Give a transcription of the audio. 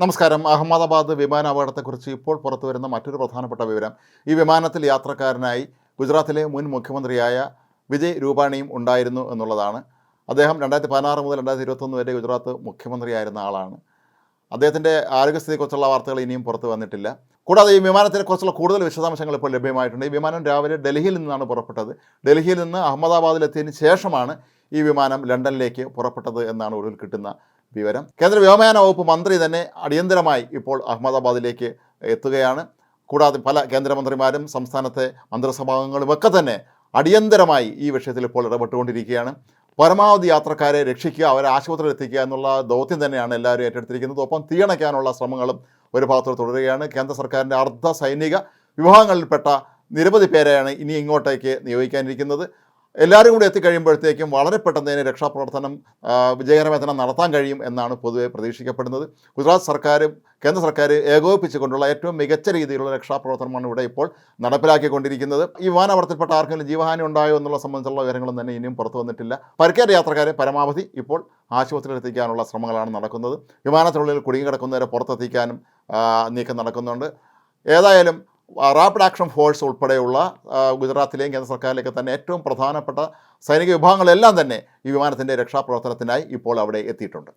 നമസ്കാരം. അഹമ്മദാബാദ് വിമാന അപകടത്തെക്കുറിച്ച് ഇപ്പോൾ പുറത്തു വരുന്ന മറ്റൊരു പ്രധാനപ്പെട്ട വിവരം. ഈ വിമാനത്തിൽ യാത്രക്കാരനായി ഗുജറാത്തിലെ മുൻ മുഖ്യമന്ത്രിയായ വിജയ് രൂപാണിയും ഉണ്ടായിരുന്നു എന്നുള്ളതാണ്. അദ്ദേഹം രണ്ടായിരത്തി പതിനാറ് മുതൽ രണ്ടായിരത്തി ഇരുപത്തൊന്ന് വരെ ഗുജറാത്ത് മുഖ്യമന്ത്രിയായിരുന്ന ആളാണ്. അദ്ദേഹത്തിന്റെ ആരോഗ്യസ്ഥിതിയെക്കുറിച്ചുള്ള വാർത്തകൾ ഇനിയും പുറത്തു വന്നിട്ടില്ല. കൂടാതെ ഈ വിമാനത്തിനെക്കുറിച്ചുള്ള കൂടുതൽ വിശദാംശങ്ങൾ ഇപ്പോൾ ലഭ്യമായിട്ടുണ്ട്. ഈ വിമാനം രാവിലെ ഡൽഹിയിൽ നിന്നാണ് പുറപ്പെട്ടത്. ഡൽഹിയിൽ നിന്ന് അഹമ്മദാബാദിലെത്തിയതിന് ശേഷമാണ് ഈ വിമാനം ലണ്ടനിലേക്ക് പുറപ്പെട്ടത് എന്നാണ് ഒടുവിൽ കിട്ടുന്ന വിവരം. കേന്ദ്ര വ്യോമയാന വകുപ്പ് മന്ത്രി തന്നെ അടിയന്തരമായി ഇപ്പോൾ അഹമ്മദാബാദിലേക്ക് എത്തുകയാണ്. കൂടാതെ പല കേന്ദ്രമന്ത്രിമാരും സംസ്ഥാനത്തെ മന്ത്രിസഭാംഗങ്ങളും ഒക്കെ തന്നെ അടിയന്തരമായി ഈ വിഷയത്തിൽ ഇപ്പോൾ ഇടപെട്ടുകൊണ്ടിരിക്കുകയാണ്. പരമാവധി യാത്രക്കാരെ രക്ഷിക്കുക അവരെ ആശുപത്രിയിൽ എത്തിക്കുക എന്നുള്ള ദൗത്യം തന്നെയാണ് എല്ലാവരും ഏറ്റെടുത്തിരിക്കുന്നത്. ഒപ്പം തീയണയ്ക്കാനുള്ള ശ്രമങ്ങളും ഒരു ഭാഗത്ത് തുടരുകയാണ്. കേന്ദ്ര സർക്കാരിന്റെ അർദ്ധ സൈനിക വിഭാഗങ്ങളിൽപ്പെട്ട നിരവധി പേരെയാണ് ഇനി ഇങ്ങോട്ടേക്ക് നിയോഗിക്കാനിരിക്കുന്നത്. എല്ലാവരും കൂടി എത്തിക്കഴിയുമ്പോഴത്തേക്കും വളരെ പെട്ടെന്ന് തന്നെ രക്ഷാപ്രവർത്തനം വിജയകരമായി തന്നെ നടത്താൻ കഴിയും എന്നാണ് പൊതുവെ പ്രതീക്ഷിക്കപ്പെടുന്നത്. ഗുജറാത്ത് സർക്കാരും കേന്ദ്ര സർക്കാർ ഏകോപിപ്പിച്ചുകൊണ്ടുള്ള ഏറ്റവും മികച്ച രീതിയിലുള്ള രക്ഷാപ്രവർത്തനമാണ് ഇവിടെ ഇപ്പോൾ നടപ്പിലാക്കിക്കൊണ്ടിരിക്കുന്നത്. ഈ വിമാനാപകടത്തിൽപ്പെട്ട ആർക്കെങ്കിലും ജീവഹാനി ഉണ്ടായോ എന്നുള്ള സംബന്ധിച്ചുള്ള വിവരങ്ങളും തന്നെ ഇനിയും പുറത്തു വന്നിട്ടില്ല. പരിക്കേറ്റ യാത്രക്കാരെ പരമാവധി ഇപ്പോൾ ആശുപത്രിയിൽ എത്തിക്കാനുള്ള ശ്രമങ്ങളാണ് നടക്കുന്നത്. വിമാനത്തിനുള്ളിൽ കുടുങ്ങിക്കിടക്കുന്നവരെ പുറത്തെത്തിക്കാനും നീക്കം നടക്കുന്നുണ്ട്. ഏതായാലും റാപ്പിഡ് ആക്ഷൻ ഫോഴ്സ് ഉൾപ്പെടെയുള്ള ഗുജറാത്തിലെയും കേന്ദ്ര സർക്കാരിലേക്ക് തന്നെ ഏറ്റവും പ്രധാനപ്പെട്ട സൈനിക വിഭാഗങ്ങളെല്ലാം തന്നെ ഈ വിമാനത്തിന്റെ രക്ഷാപ്രവർത്തനത്തിനായി ഇപ്പോൾ അവിടെ എത്തിയിട്ടുണ്ട്.